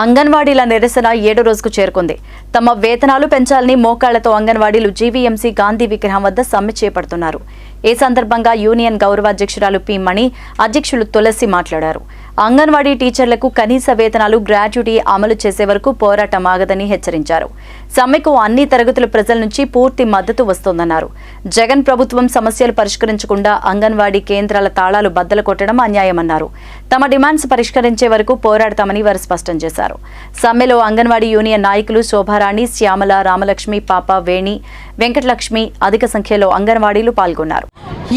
అంగన్వాడీల నిరసన ఏడో రోజుకు చేరుకుంది. తమ వేతనాలు పెంచాలని మోకాళ్ళతో అంగన్వాడీలు జీవీఎంసీ గాంధీ విగ్రహం వద్ద సమ్మె చేపడుతున్నారు. ఈ సందర్భంగా యూనియన్ గౌరవాధ్యక్షురాలు పి మణి అధ్యక్షులు తులసి మాట్లాడారు. అంగన్వాడీ టీచర్లకు కనీస వేతనాలు గ్రాడ్యుటీ అమలు చేసే వరకు పోరాటం ఆగదని హెచ్చరించారు. సమ్మెకు అన్ని తరగతుల ప్రజల నుంచి పూర్తి మద్దతు వస్తోందన్నారు. జగన్ ప్రభుత్వం సమస్యలు పరిష్కరించకుండా అంగన్వాడీ కేంద్రాల తాళాలు బద్దలు కొట్టడం అన్యాయమన్నారు. తమ డిమాండ్స్ పరిష్కరించే వరకు పోరాడతామని వారు స్పష్టం చేశారు. సమ్మెలో అంగన్వాడీ యూనియన్ నాయకులు శోభారాణి శ్యామల రామలక్ష్మి పాప వేణి వెంకటలక్ష్మి అధిక సంఖ్యలో అంగన్వాడీలు పాల్గొన్నారు.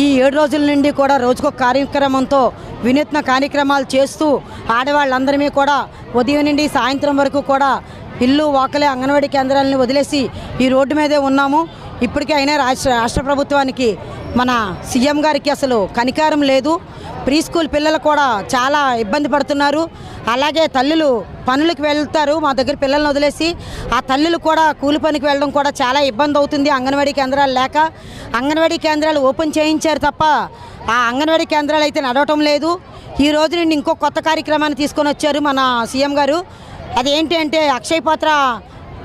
ఈ ఏడు రోజుల నుండి కూడా రోజుకో కార్యక్రమంతో వినూత్న కార్యక్రమాలు చేస్తూ ఆడవాళ్ళందరినీ కూడా ఉదయం నుండి సాయంత్రం వరకు కూడా ఇల్లు వాకలే అంగన్వాడీ కేంద్రాలను వదిలేసి ఈ రోడ్డు మీదే ఉన్నాము. ఇప్పటికే అయినా రాష్ట్ర రాష్ట్ర ప్రభుత్వానికి మన సీఎం గారికి అసలు కనికారం లేదు. ప్రీ స్కూల్ పిల్లలు కూడా చాలా ఇబ్బంది పడుతున్నారు. అలాగే తల్లులు పనులకు వెళ్తారు. మా దగ్గర పిల్లల్ని వదిలేసి ఆ తల్లులు కూడా కూలి పనికి వెళ్ళడం కూడా చాలా ఇబ్బంది అవుతుంది అంగన్వాడీ కేంద్రాలు లేక. అంగన్వాడీ కేంద్రాలు ఓపెన్ చేయించారు తప్ప ఆ అంగన్వాడీ కేంద్రాలు అయితే నడవటం లేదు. ఈ రోజు నుండి ఇంకో కొత్త కార్యక్రమాన్ని తీసుకొని వచ్చారు మన సీఎం గారు. అదేంటి అంటే అక్షయ పాత్ర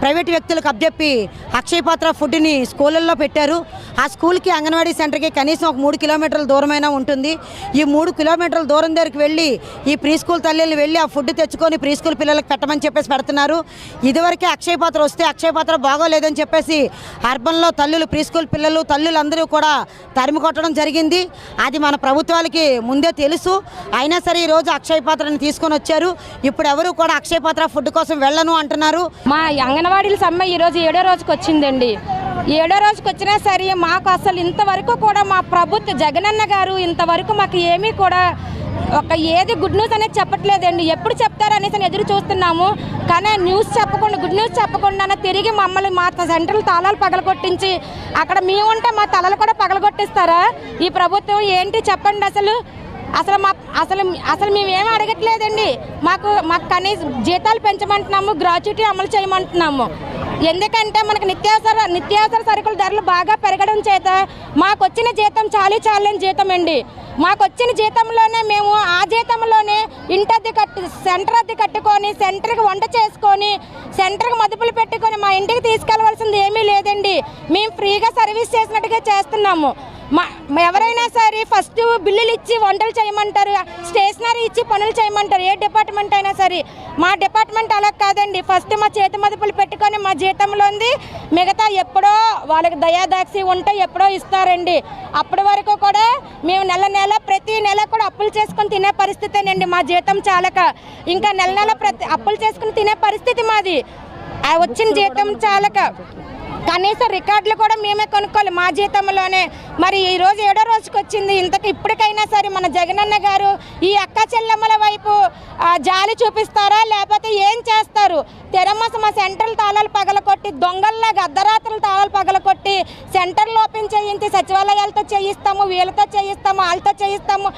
ప్రైవేట్ వ్యక్తులకు అప్పచెప్పి అక్షయపాత్ర ఫుడ్ని స్కూళ్ళల్లో పెట్టారు. ఆ స్కూల్కి అంగన్వాడీ సెంటర్కి కనీసం ఒక మూడు కిలోమీటర్ల దూరమైనా ఉంటుంది. ఈ మూడు కిలోమీటర్ల దూరం దగ్గరికి వెళ్ళి ఈ ప్రీ స్కూల్ తల్లిని వెళ్ళి ఆ ఫుడ్ తెచ్చుకొని ప్రీ స్కూల్ పిల్లలకు పెట్టమని చెప్పేసి పెడుతున్నారు. ఇదివరకే అక్షయ పాత్ర వస్తే అక్షయ పాత్ర బాగోలేదని చెప్పేసి అర్బన్లో తల్లులు ప్రీ స్కూల్ పిల్లలు తల్లులందరూ కూడా తరిమి కొట్టడం జరిగింది. అది మన ప్రభుత్వాలకి ముందే తెలుసు. అయినా సరే ఈరోజు అక్షయ పాత్రని తీసుకొని వచ్చారు. ఇప్పుడు ఎవరు కూడా అక్షయపాత్ర ఫుడ్ కోసం వెళ్ళను అంటున్నారు. మా అంగన్వాడీల సమ్మె ఈరోజు ఏడో రోజుకి వచ్చిందండి. ఏడో రోజుకి వచ్చినా సరే మాకు అసలు ఇంతవరకు కూడా మా ప్రభుత్వ జగనన్న గారు ఇంతవరకు మాకు ఏమీ కూడా ఒక ఏది గుడ్ న్యూస్ అనేది చెప్పట్లేదండి. ఎప్పుడు చెప్తారు అనేసి ఎదురు చూస్తున్నాము. కానీ న్యూస్ చెప్పకుండా గుడ్ న్యూస్ చెప్పకుండా తిరిగి మమ్మల్ని మా సెంట్రల్ తాళాలు పగలగొట్టించి అక్కడ మేముంటే మా తలలు కూడా పగలగొట్టిస్తారా? ఈ ప్రభుత్వం ఏంటి చెప్పండి అసలు? అసలు మా అసలు అసలు మేమేం అడగట్లేదండి. మాకు మాకు కనీసం జీతాలు పెంచమంటున్నాము గ్రాట్యుటీ అమలు చేయమంటున్నాము. ఎందుకంటే మనకు నిత్యావసర నిత్యావసర సరుకుల ధరలు బాగా పెరగడం చేత మాకు వచ్చిన జీతం చాలీ చాలని జీతం అండి మాకు వచ్చిన జీతంలోనే మేము ఆ జీతంలోనే ఇంటద్ది కట్టు సెంటర్ అద్దె కట్టుకొని సెంటర్కి వంట చేసుకొని సెంటర్కి మదుపులు పెట్టుకొని మా ఇంటికి తీసుకెళ్ళవలసింది ఏమీ లేదండి. మేము ఫ్రీగా సర్వీస్ చేసినట్టుగా చేస్తున్నాము. మా ఎవరైనా సరే ఫస్ట్ బిల్లులు ఇచ్చి వంటలు చేయమంటారు స్టేషనరీ ఇచ్చి పనులు చేయమంటారు ఏ డిపార్ట్మెంట్ అయినా సరే. మా డిపార్ట్మెంట్ అలా కాదండి. ఫస్ట్ మా చేతి మదుపులు పెట్టుకొని మా జీతంలో ఉంది. మిగతా ఎప్పుడో వాళ్ళకి దయాదాక్షి ఉంటే ఎప్పుడో ఇస్తారండి. అప్పటి వరకు కూడా మేము నెల నెల ప్రతి నెల కూడా అప్పులు చేసుకొని తినే పరిస్థితేనండి మా జీతం చాలక. ఇంకా నెల నెల ప్రతి అప్పులు చేసుకుని తినే పరిస్థితి మాది. వచ్చిన జీతం చాలక. కనీసం రికార్డులు కూడా మేమే కొనుక్కోవాలి మా జీతంలోనే. మరి ఈ రోజు ఏడో రోజుకి వచ్చింది ఇంతకు ఇప్పటికైనా సరే మన జగనన్న గారు ఈ అక్క చెల్లెమ్మల వైపు జాలి చూపిస్తారా? లేకపోతే ఏం చేస్తారు? తెరమస మా సెంట్రల్ తాళాలు పగలకొట్టి దొంగల్లాగా అర్ధరాత్రులు తాళాలు పగలకొట్టి సెంటర్లు ఓపెన్ చేయించి సచివాలయాలతో చేయిస్తాము వీళ్ళతో చేయిస్తాము వాళ్ళతో చేయిస్తాము.